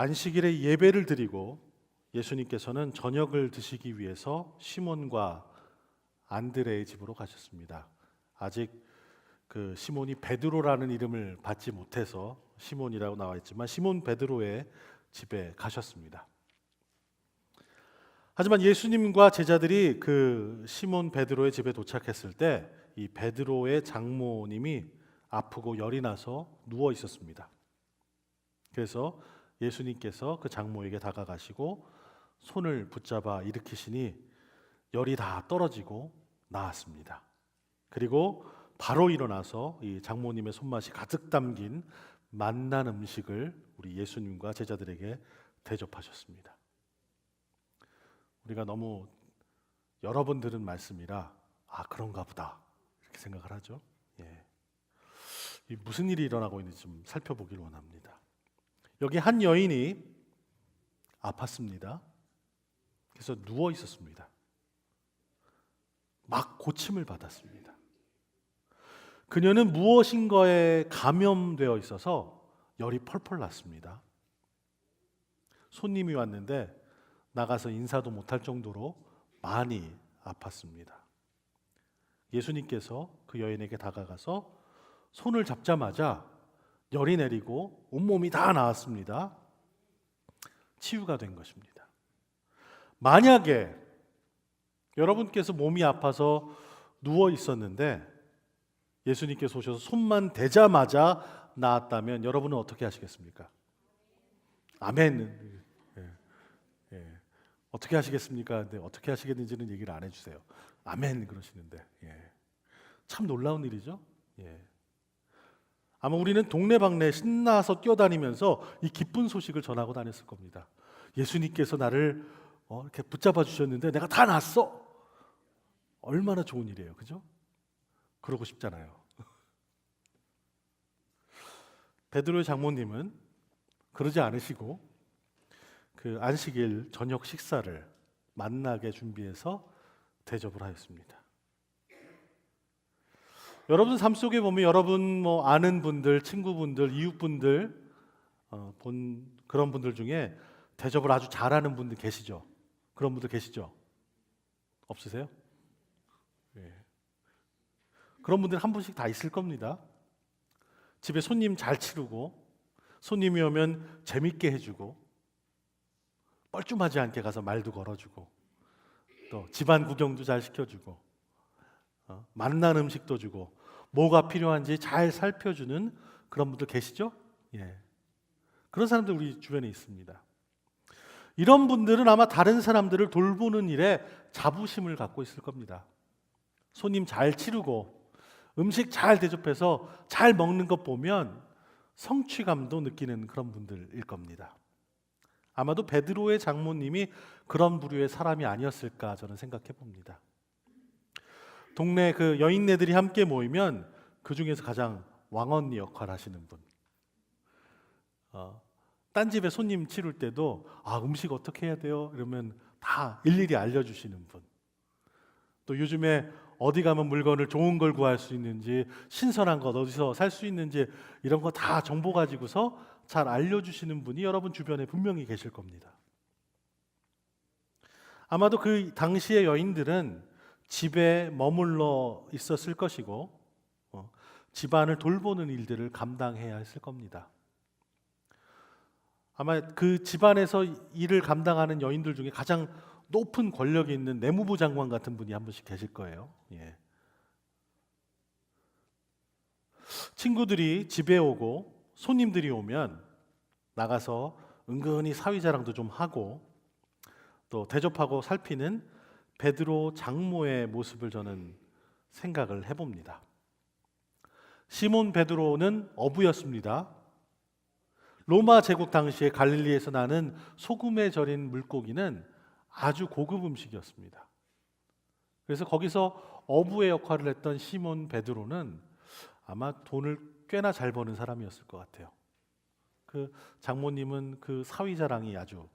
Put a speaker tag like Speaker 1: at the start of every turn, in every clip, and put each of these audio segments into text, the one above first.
Speaker 1: 안식일에 예배를 드리고 예수님께서는 저녁을 드시기 위해서 시몬과 안드레의 집으로 가셨습니다. 아직 그 시몬이 베드로라는 이름을 받지 못해서 시몬이라고 나와 있지만 시몬 베드로의 집에 가셨습니다. 하지만 예수님과 제자들이 그 시몬 베드로의 집에 도착했을 때 이 베드로의 장모님이 아프고 열이 나서 누워 있었습니다. 그래서 예수님께서 그 장모에게 다가가시고 손을 붙잡아 일으키시니 열이 다 떨어지고 나았습니다. 그리고 바로 일어나서 이 장모님의 손맛이 가득 담긴 만난 음식을 우리 예수님과 제자들에게 대접하셨습니다. 우리가 너무 여러 번 들은 말씀이라 아 그런가 보다 이렇게 생각을 하죠. 예. 이 무슨 일이 일어나고 있는지 좀 살펴보기를 원합니다. 여기 한 여인이 아팠습니다. 그래서 누워 있었습니다. 막 고침을 받았습니다. 그녀는 무엇인가에 감염되어 있어서 열이 펄펄 났습니다. 손님이 왔는데 나가서 인사도 못할 정도로 많이 아팠습니다. 예수님께서 그 여인에게 다가가서 손을 잡자마자 열이 내리고 온몸이 다 나았습니다. 치유가 된 것입니다. 만약에 여러분께서 몸이 아파서 누워 있었는데 예수님께서 오셔서 손만 대자마자 나았다면 여러분은 어떻게 하시겠습니까? 아멘. 예, 예. 어떻게 하시겠습니까? 근데 어떻게 하시겠는지는 얘기를 안 해주세요. 아멘 그러시는데 예. 참 놀라운 일이죠. 예. 아마 우리는 동네방네 신나서 뛰어다니면서 이 기쁜 소식을 전하고 다녔을 겁니다. 예수님께서 나를 어, 이렇게 붙잡아 주셨는데 내가 다 났어. 얼마나 좋은 일이에요, 그죠? 그러고 싶잖아요. 베드로의 장모님은 그러지 않으시고 그 안식일 저녁 식사를 만나게 준비해서 대접을 하였습니다. 여러분 삶 속에 보면 여러분 뭐 아는 분들, 친구분들, 이웃분들 어, 본 그런 분들 중에 대접을 아주 잘하는 분들 계시죠? 그런 분들 계시죠? 없으세요? 예. 그런 분들 한 분씩 다 있을 겁니다. 집에 손님 잘 치르고 손님이 오면 재밌게 해주고 뻘쭘하지 않게 가서 말도 걸어주고 또 집안 구경도 잘 시켜주고 어, 맛난 음식도 주고 뭐가 필요한지 잘 살펴주는 그런 분들 계시죠? 예. 그런 사람들 우리 주변에 있습니다. 이런 분들은 아마 다른 사람들을 돌보는 일에 자부심을 갖고 있을 겁니다. 손님 잘 치르고 음식 잘 대접해서 잘 먹는 것 보면 성취감도 느끼는 그런 분들일 겁니다. 아마도 베드로의 장모님이 그런 부류의 사람이 아니었을까 저는 생각해 봅니다. 동네 그 여인네들이 함께 모이면 그 중에서 가장 왕언니 역할 하시는 분. 어, 딴 집에 손님 치를 때도 아 음식 어떻게 해야 돼요? 이러면 다 일일이 알려주시는 분. 또 요즘에 어디 가면 물건을 좋은 걸 구할 수 있는지 신선한 것 어디서 살 수 있는지 이런 거 다 정보 가지고서 잘 알려주시는 분이 여러분 주변에 분명히 계실 겁니다. 아마도 그 당시의 여인들은 집에 머물러 있었을 것이고 어, 집안을 돌보는 일들을 감당해야 했을 겁니다. 아마 그 집안에서 일을 감당하는 여인들 중에 가장 높은 권력이 있는 내무부 장관 같은 분이 한 분씩 계실 거예요. 예. 친구들이 집에 오고 손님들이 오면 나가서 은근히 사위 자랑도 좀 하고 또 대접하고 살피는 베드로 장모의 모습을 저는 생각을 해봅니다. 시몬 베드로는 어부였습니다. 로마 제국 당시에 갈릴리에서 나는 소금에 절인 물고기는 아주 고급 음식이었습니다. 그래서 거기서 어부의 역할을 했던 시몬 베드로는 아마 돈을 꽤나 잘 버는 사람이었을 것 같아요. 그 장모님은 그 사위 자랑이 아주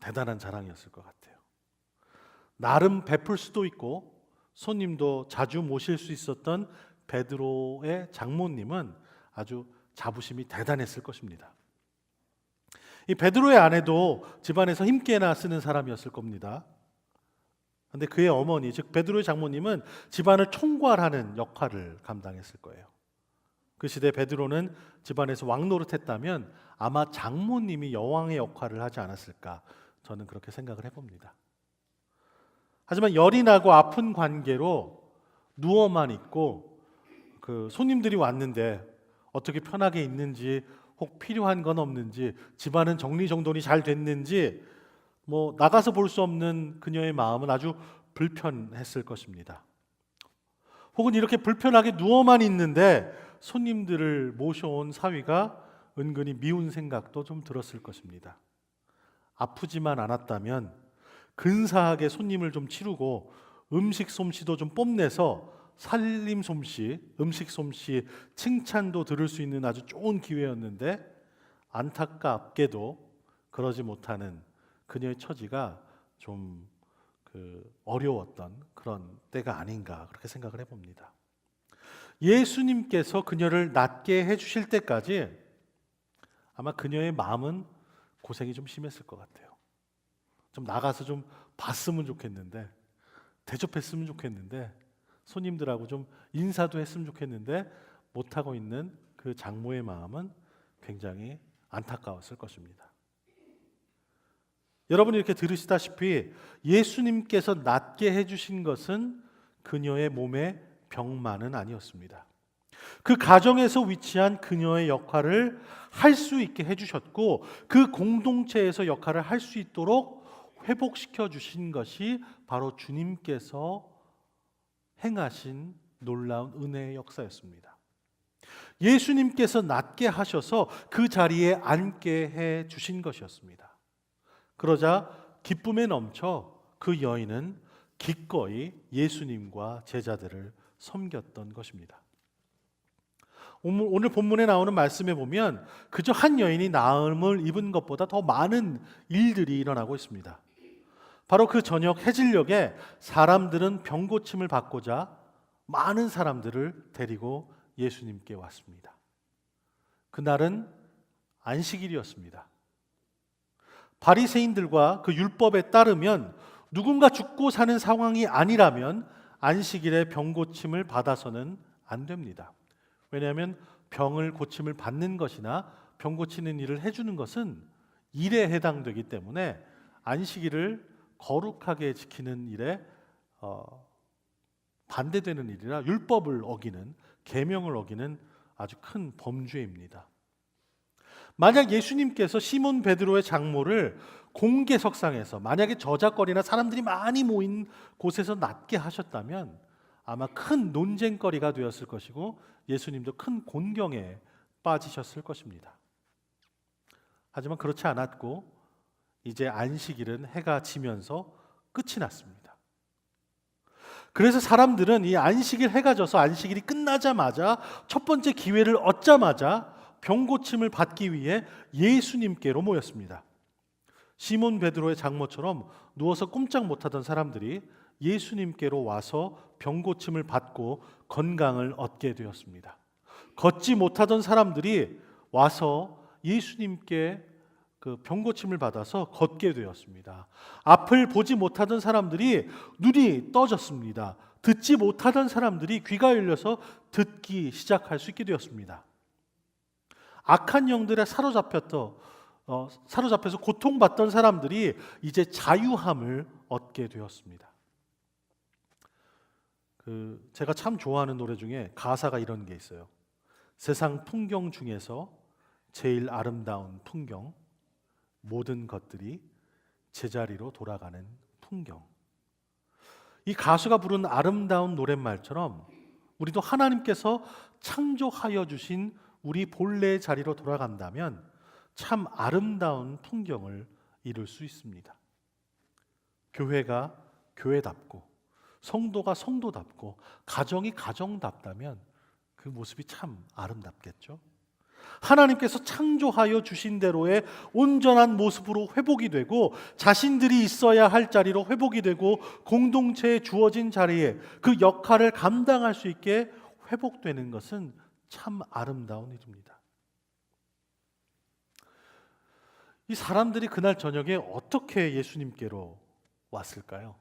Speaker 1: 대단한 자랑이었을 것 같아요. 나름 베풀 수도 있고 손님도 자주 모실 수 있었던 베드로의 장모님은 아주 자부심이 대단했을 것입니다. 이 베드로의 아내도 집안에서 힘께나 쓰는 사람이었을 겁니다. 근데 그의 어머니, 즉 베드로의 장모님은 집안을 총괄하는 역할을 감당했을 거예요. 그 시대 베드로는 집안에서 왕 노릇했다면 아마 장모님이 여왕의 역할을 하지 않았을까 저는 그렇게 생각을 해봅니다. 하지만 열이 나고 아픈 관계로 누워만 있고 그 손님들이 왔는데 어떻게 편하게 있는지 혹 필요한 건 없는지 집안은 정리정돈이 잘 됐는지 뭐 나가서 볼 수 없는 그녀의 마음은 아주 불편했을 것입니다. 혹은 이렇게 불편하게 누워만 있는데 손님들을 모셔온 사위가 은근히 미운 생각도 좀 들었을 것입니다. 아프지만 않았다면 근사하게 손님을 좀 치르고 음식 솜씨도 좀 뽐내서 살림 솜씨, 음식 솜씨 칭찬도 들을 수 있는 아주 좋은 기회였는데 안타깝게도 그러지 못하는 그녀의 처지가 좀 그 어려웠던 그런 때가 아닌가 그렇게 생각을 해봅니다. 예수님께서 그녀를 낫게 해주실 때까지 아마 그녀의 마음은 고생이 좀 심했을 것 같아요. 좀 나가서 좀 봤으면 좋겠는데 대접했으면 좋겠는데 손님들하고 좀 인사도 했으면 좋겠는데 못 하고 있는 그 장모의 마음은 굉장히 안타까웠을 것입니다. 여러분이 이렇게 들으시다시피 예수님께서 낫게 해주신 것은 그녀의 몸의 병만은 아니었습니다. 그 가정에서 위치한 그녀의 역할을 할 수 있게 해주셨고 그 공동체에서 역할을 할 수 있도록 회복시켜 주신 것이 바로 주님께서 행하신 놀라운 은혜의 역사였습니다. 예수님께서 낫게 하셔서 그 자리에 앉게 해 주신 것이었습니다. 그러자 기쁨에 넘쳐 그 여인은 기꺼이 예수님과 제자들을 섬겼던 것입니다. 오늘 본문에 나오는 말씀에 보면 그저 한 여인이 나음을 입은 것보다 더 많은 일들이 일어나고 있습니다. 바로 그 저녁 해질녘에 사람들은 병 고침을 받고자 많은 사람들을 데리고 예수님께 왔습니다. 그날은 안식일이었습니다. 바리새인들과 그 율법에 따르면 누군가 죽고 사는 상황이 아니라면 안식일에 병 고침을 받아서는 안 됩니다. 왜냐하면 병을 고침을 받는 것이나 병 고치는 일을 해주는 것은 일에 해당되기 때문에 안식일을 거룩하게 지키는 일에 어, 반대되는 일이라 율법을 어기는 계명을 어기는 아주 큰 범죄입니다. 만약 예수님께서 시몬 베드로의 장모를 공개 석상에서 만약에 저작거리나 사람들이 많이 모인 곳에서 낫게 하셨다면 아마 큰 논쟁거리가 되었을 것이고 예수님도 큰 곤경에 빠지셨을 것입니다. 하지만 그렇지 않았고 이제 안식일은 해가 지면서 끝이 났습니다. 그래서 사람들은 이 안식일 해가 져서 안식일이 끝나자마자 첫 번째 기회를 얻자마자 병 고침을 받기 위해 예수님께로 모였습니다. 시몬 베드로의 장모처럼 누워서 꼼짝 못하던 사람들이 예수님께로 와서 병 고침을 받고 건강을 얻게 되었습니다. 걷지 못하던 사람들이 와서 예수님께 그 병고침을 받아서 걷게 되었습니다. 앞을 보지 못하던 사람들이 눈이 떠졌습니다. 듣지 못하던 사람들이 귀가 열려서 듣기 시작할 수 있게 되었습니다. 악한 영들에 사로잡혔던 어, 사로잡혀서 고통받던 사람들이 이제 자유함을 얻게 되었습니다. 그 제가 참 좋아하는 노래 중에 가사가 이런 게 있어요. 세상 풍경 중에서 제일 아름다운 풍경, 모든 것들이 제자리로 돌아가는 풍경. 이 가수가 부른 아름다운 노랫말처럼 우리도 하나님께서 창조하여 주신 우리 본래의 자리로 돌아간다면 참 아름다운 풍경을 이룰 수 있습니다. 교회가 교회답고 성도가 성도답고 가정이 가정답다면 그 모습이 참 아름답겠죠. 하나님께서 창조하여 주신 대로의 온전한 모습으로 회복이 되고 자신들이 있어야 할 자리로 회복이 되고 공동체에 주어진 자리에 그 역할을 감당할 수 있게 회복되는 것은 참 아름다운 일입니다. 이 사람들이 그날 저녁에 어떻게 예수님께로 왔을까요?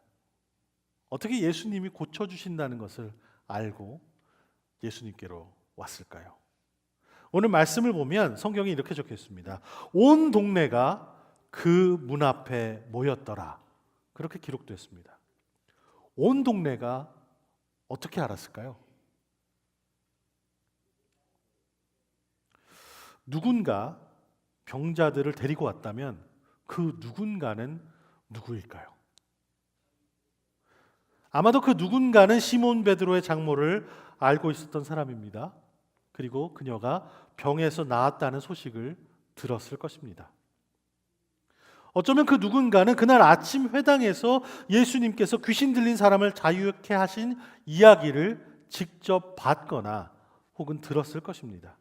Speaker 1: 어떻게 예수님이 고쳐주신다는 것을 알고 예수님께로 왔을까요? 오늘 말씀을 보면 성경에 이렇게 적혀 있습니다. 온 동네가 그 문 앞에 모였더라. 그렇게 기록됐습니다. 온 동네가 어떻게 알았을까요? 누군가 병자들을 데리고 왔다면 그 누군가는 누구일까요? 아마도 그 누군가는 시몬 베드로의 장모를 알고 있었던 사람입니다. 그리고 그녀가 병에서 나았다는 소식을 들었을 것입니다. 어쩌면 그 누군가는 그날 아침 회당에서 예수님께서 귀신 들린 사람을 자유케 하신 이야기를 직접 봤거나 혹은 들었을 것입니다.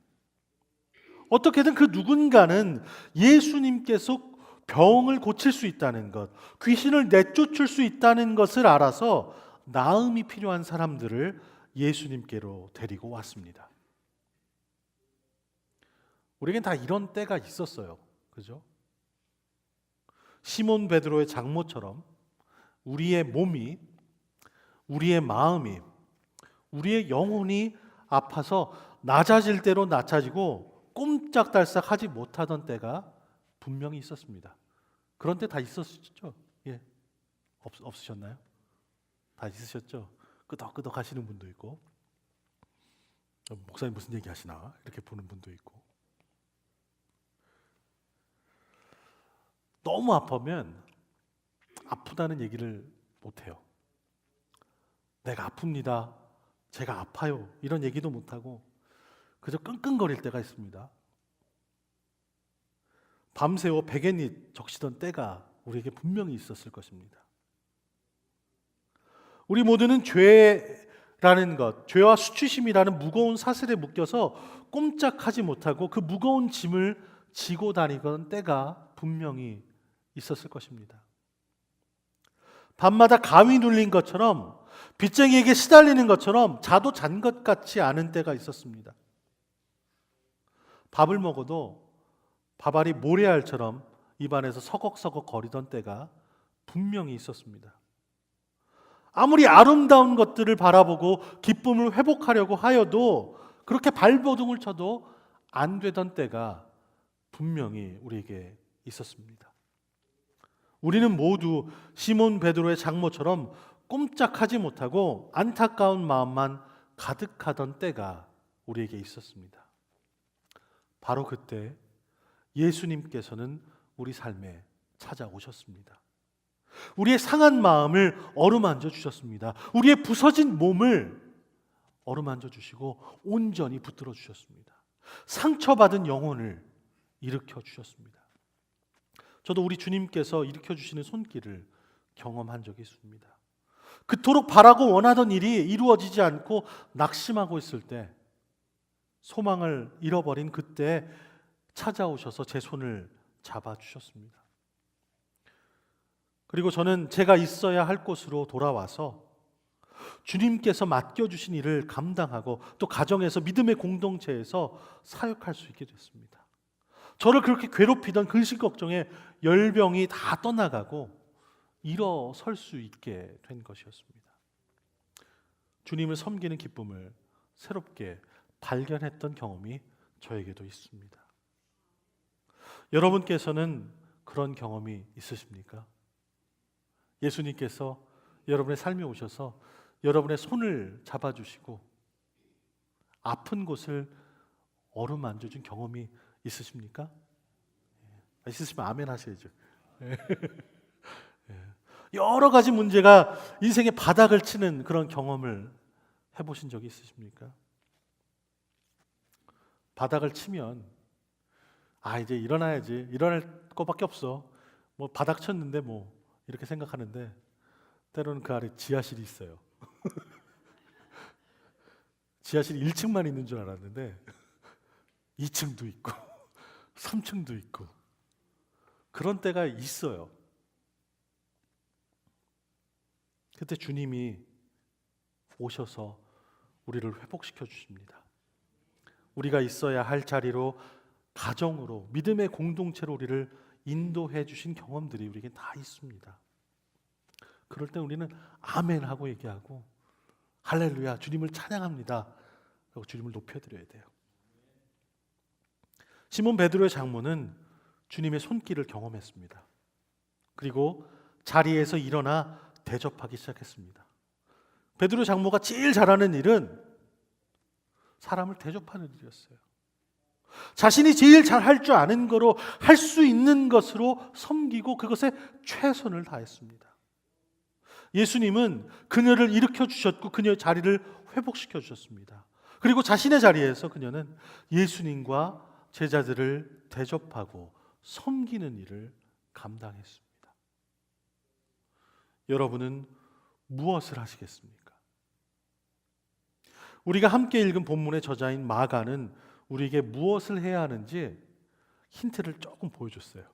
Speaker 1: 어떻게든 그 누군가는 예수님께서 병을 고칠 수 있다는 것, 귀신을 내쫓을 수 있다는 것을 알아서 나음이 필요한 사람들을 예수님께로 데리고 왔습니다. 우리에겐 다 이런 때가 있었어요. 그죠? 시몬 베드로의 장모처럼 우리의 몸이 우리의 마음이 우리의 영혼이 아파서 낮아질 대로 낮아지고 꼼짝달싹 하지 못하던 때가 분명히 있었습니다. 그런 때 다 있었죠? 예. 없, 없으셨나요? 다 있으셨죠? 끄덕끄덕 하시는 분도 있고 어, 목사님 무슨 얘기 하시나 이렇게 보는 분도 있고 너무 아프면 아프다는 얘기를 못 해요. 내가 아픕니다. 제가 아파요. 이런 얘기도 못 하고 그저 끙끙거릴 때가 있습니다. 밤새워 베갯잎 적시던 때가 우리에게 분명히 있었을 것입니다. 우리 모두는 죄라는 것, 죄와 수치심이라는 무거운 사슬에 묶여서 꼼짝하지 못하고 그 무거운 짐을 지고 다니던 때가 분명히 있었을 것입니다. 밤마다 감이 눌린 것처럼 빚쟁이에게 시달리는 것처럼 자도 잔 것 같지 않은 때가 있었습니다. 밥을 먹어도 밥알이 모래알처럼 입안에서 서걱서걱 거리던 때가 분명히 있었습니다. 아무리 아름다운 것들을 바라보고 기쁨을 회복하려고 하여도 그렇게 발버둥을 쳐도 안 되던 때가 분명히 우리에게 있었습니다. 우리는 모두 시몬 베드로의 장모처럼 꼼짝하지 못하고 안타까운 마음만 가득하던 때가 우리에게 있었습니다. 바로 그때 예수님께서는 우리 삶에 찾아오셨습니다. 우리의 상한 마음을 어루만져 주셨습니다. 우리의 부서진 몸을 어루만져 주시고 온전히 붙들어 주셨습니다. 상처받은 영혼을 일으켜 주셨습니다. 저도 우리 주님께서 일으켜 주시는 손길을 경험한 적이 있습니다. 그토록 바라고 원하던 일이 이루어지지 않고 낙심하고 있을 때 소망을 잃어버린 그때 찾아오셔서 제 손을 잡아 주셨습니다. 그리고 저는 제가 있어야 할 곳으로 돌아와서 주님께서 맡겨 주신 일을 감당하고 또 가정에서 믿음의 공동체에서 사역할 수 있게 됐습니다. 저를 그렇게 괴롭히던 근심 걱정에 열병이 다 떠나가고 일어설 수 있게 된 것이었습니다. 주님을 섬기는 기쁨을 새롭게 발견했던 경험이 저에게도 있습니다. 여러분께서는 그런 경험이 있으십니까? 예수님께서 여러분의 삶에 오셔서 여러분의 손을 잡아주시고 아픈 곳을 어루만져 준 경험이 있으십니까? 예. 있으시면 아멘 하셔야죠. 예. 여러 가지 문제가 인생의 바닥을 치는 그런 경험을 해보신 적이 있으십니까? 바닥을 치면 아 이제 일어나야지 일어날 것밖에 없어 뭐 바닥 쳤는데 뭐 이렇게 생각하는데 때로는 그 아래 지하실이 있어요. 지하실 1층만 있는 줄 알았는데 2층도 있고 3층도 있고 그런 때가 있어요. 그때 주님이 오셔서 우리를 회복시켜 주십니다. 우리가 있어야 할 자리로 가정으로 믿음의 공동체로 우리를 인도해 주신 경험들이 우리에게 다 있습니다. 그럴 때 우리는 아멘 하고 얘기하고 할렐루야 주님을 찬양합니다. 그리고 주님을 높여 드려야 돼요. 시몬 베드로의 장모는 주님의 손길을 경험했습니다. 그리고 자리에서 일어나 대접하기 시작했습니다. 베드로 장모가 제일 잘하는 일은 사람을 대접하는 일이었어요. 자신이 제일 잘 할 줄 아는 거로 할 수 있는 것으로 섬기고 그것에 최선을 다했습니다. 예수님은 그녀를 일으켜 주셨고 그녀의 자리를 회복시켜 주셨습니다. 그리고 자신의 자리에서 그녀는 예수님과 제자들을 대접하고 섬기는 일을 감당했습니다. 여러분은 무엇을 하시겠습니까? 우리가 함께 읽은 본문의 저자인 마가는 우리에게 무엇을 해야 하는지 힌트를 조금 보여줬어요.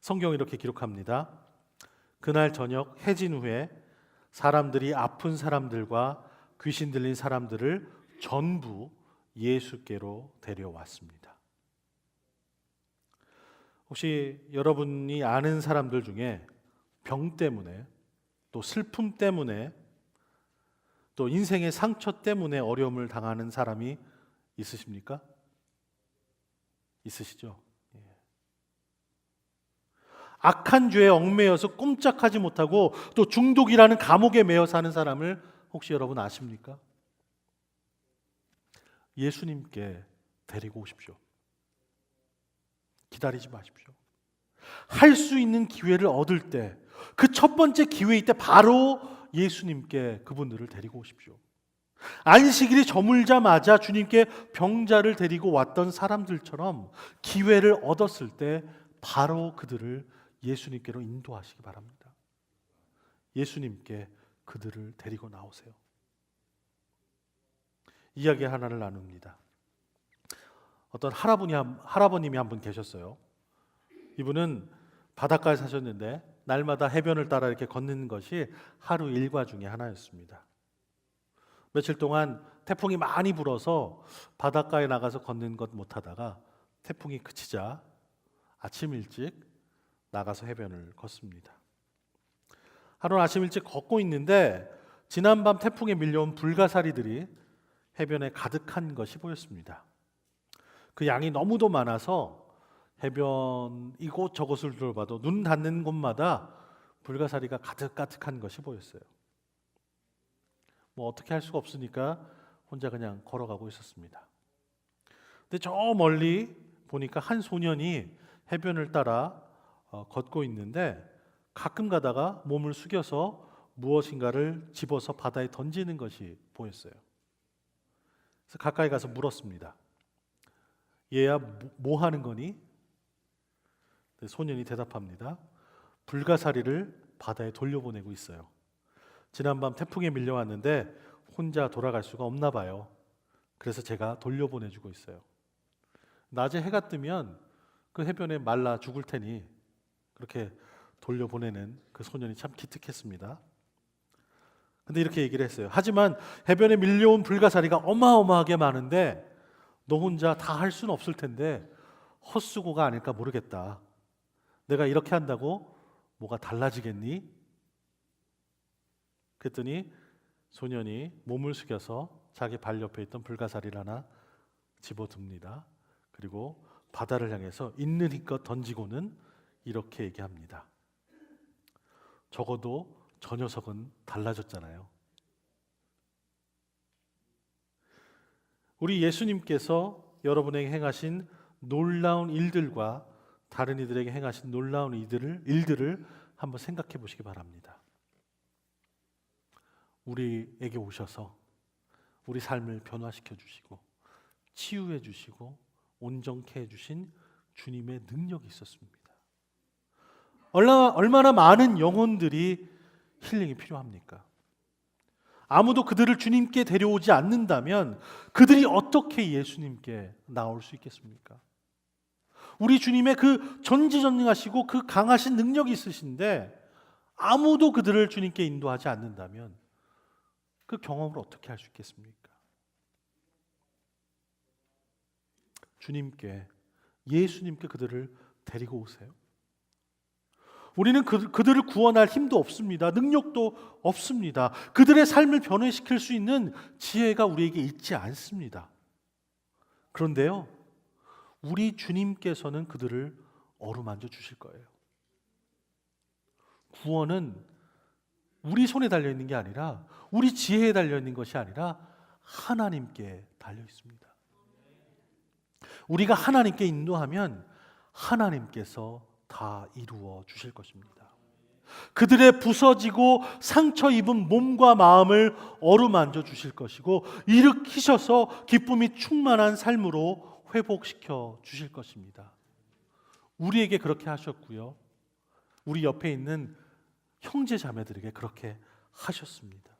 Speaker 1: 성경이 이렇게 기록합니다. 그날 저녁 해진 후에 사람들이 아픈 사람들과 귀신 들린 사람들을 전부 예수께로 데려왔습니다. 혹시 여러분이 아는 사람들 중에 병 때문에 또 슬픔 때문에 또 인생의 상처 때문에 어려움을 당하는 사람이 있으십니까? 있으시죠? 예. 악한 죄에 얽매여서 꼼짝하지 못하고 또 중독이라는 감옥에 매여 사는 사람을 혹시 여러분 아십니까? 예수님께 데리고 오십시오. 기다리지 마십시오. 할 수 있는 기회를 얻을 때, 그 첫 번째 기회일 때 바로 예수님께 그분들을 데리고 오십시오. 안식일이 저물자마자 주님께 병자를 데리고 왔던 사람들처럼 기회를 얻었을 때 바로 그들을 예수님께로 인도하시기 바랍니다. 예수님께 그들을 데리고 나오세요. 이야기 하나를 나눕니다. 어떤 할아버니 한, 할아버님이 한 분 계셨어요. 이분은 바닷가에 사셨는데 날마다 해변을 따라 이렇게 걷는 것이 하루 일과 중에 하나였습니다. 며칠 동안 태풍이 많이 불어서 바닷가에 나가서 걷는 것 못하다가 태풍이 그치자 아침 일찍 나가서 해변을 걷습니다. 하루 아침 일찍 걷고 있는데 지난밤 태풍에 밀려온 불가사리들이 해변에 가득한 것이 보였습니다. 그 양이 너무도 많아서 해변 이곳 저곳을 둘러봐도 눈 닿는 곳마다 불가사리가 가득가득한 것이 보였어요. 뭐 어떻게 할 수가 없으니까 혼자 그냥 걸어가고 있었습니다. 근데 저 멀리 보니까 한 소년이 해변을 따라 어, 걷고 있는데 가끔 가다가 몸을 숙여서 무엇인가를 집어서 바다에 던지는 것이 보였어요. 그래서 가까이 가서 물었습니다. 얘야 뭐, 뭐 하는 거니? 네, 소년이 대답합니다. 불가사리를 바다에 돌려보내고 있어요. 지난밤 태풍에 밀려왔는데 혼자 돌아갈 수가 없나 봐요. 그래서 제가 돌려보내주고 있어요. 낮에 해가 뜨면 그 해변에 말라 죽을 테니 그렇게 돌려보내는 그 소년이 참 기특했습니다. 근데 이렇게 얘기를 했어요. 하지만 해변에 밀려온 불가사리가 어마어마하게 많은데 너 혼자 다 할 수는 없을 텐데 헛수고가 아닐까 모르겠다. 내가 이렇게 한다고 뭐가 달라지겠니? 그랬더니 소년이 몸을 숙여서 자기 발 옆에 있던 불가사리를 하나 집어듭니다. 그리고 바다를 향해서 있는 힘껏 던지고는 이렇게 얘기합니다. 적어도 저 녀석은 달라졌잖아요. 우리 예수님께서 여러분에게 행하신 놀라운 일들과 다른 이들에게 행하신 놀라운 일들을, 일들을 한번 생각해 보시기 바랍니다. 우리에게 오셔서 우리 삶을 변화시켜 주시고 치유해 주시고 온전케 해 주신 주님의 능력이 있었습니다. 얼마나 많은 영혼들이 힐링이 필요합니까? 아무도 그들을 주님께 데려오지 않는다면 그들이 어떻게 예수님께 나올 수 있겠습니까? 우리 주님의 그 전지전능하시고 그 강하신 능력이 있으신데 아무도 그들을 주님께 인도하지 않는다면 그 경험을 어떻게 할 수 있겠습니까? 주님께 예수님께 그들을 데리고 오세요. 우리는 그, 그들을 구원할 힘도 없습니다. 능력도 없습니다. 그들의 삶을 변화시킬 수 있는 지혜가 우리에게 있지 않습니다. 그런데요, 우리 주님께서는 그들을 어루만져 주실 거예요. 구원은 우리 손에 달려 있는 게 아니라 우리 지혜에 달려 있는 것이 아니라 하나님께 달려 있습니다. 우리가 하나님께 인도하면 하나님께서 다 이루어 주실 것입니다. 그들의 부서지고 상처 입은 몸과 마음을 어루만져 주실 것이고 일으키셔서 기쁨이 충만한 삶으로 회복시켜 주실 것입니다. 우리에게 그렇게 하셨고요. 우리 옆에 있는 형제 자매들에게 그렇게 하셨습니다.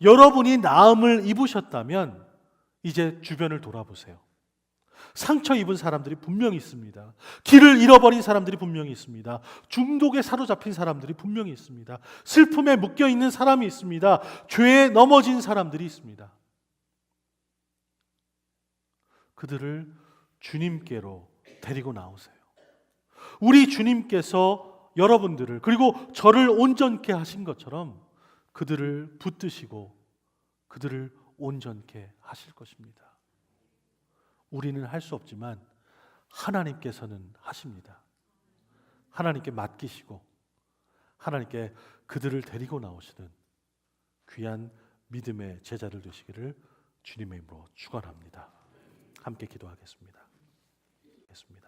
Speaker 1: 여러분이 나음을 입으셨다면 이제 주변을 돌아보세요. 상처 입은 사람들이 분명히 있습니다. 길을 잃어버린 사람들이 분명히 있습니다. 중독에 사로잡힌 사람들이 분명히 있습니다. 슬픔에 묶여 있는 사람이 있습니다. 죄에 넘어진 사람들이 있습니다. 그들을 주님께로 데리고 나오세요. 우리 주님께서 여러분들을 그리고 저를 온전케 하신 것처럼 그들을 붙드시고 그들을 온전케 하실 것입니다. 우리는 할 수 없지만 하나님께서는 하십니다. 하나님께 맡기시고 하나님께 그들을 데리고 나오시는 귀한 믿음의 제자들 되시기를 주님의 이름으로 축원합니다. 함께 기도하겠습니다. 하겠습니다.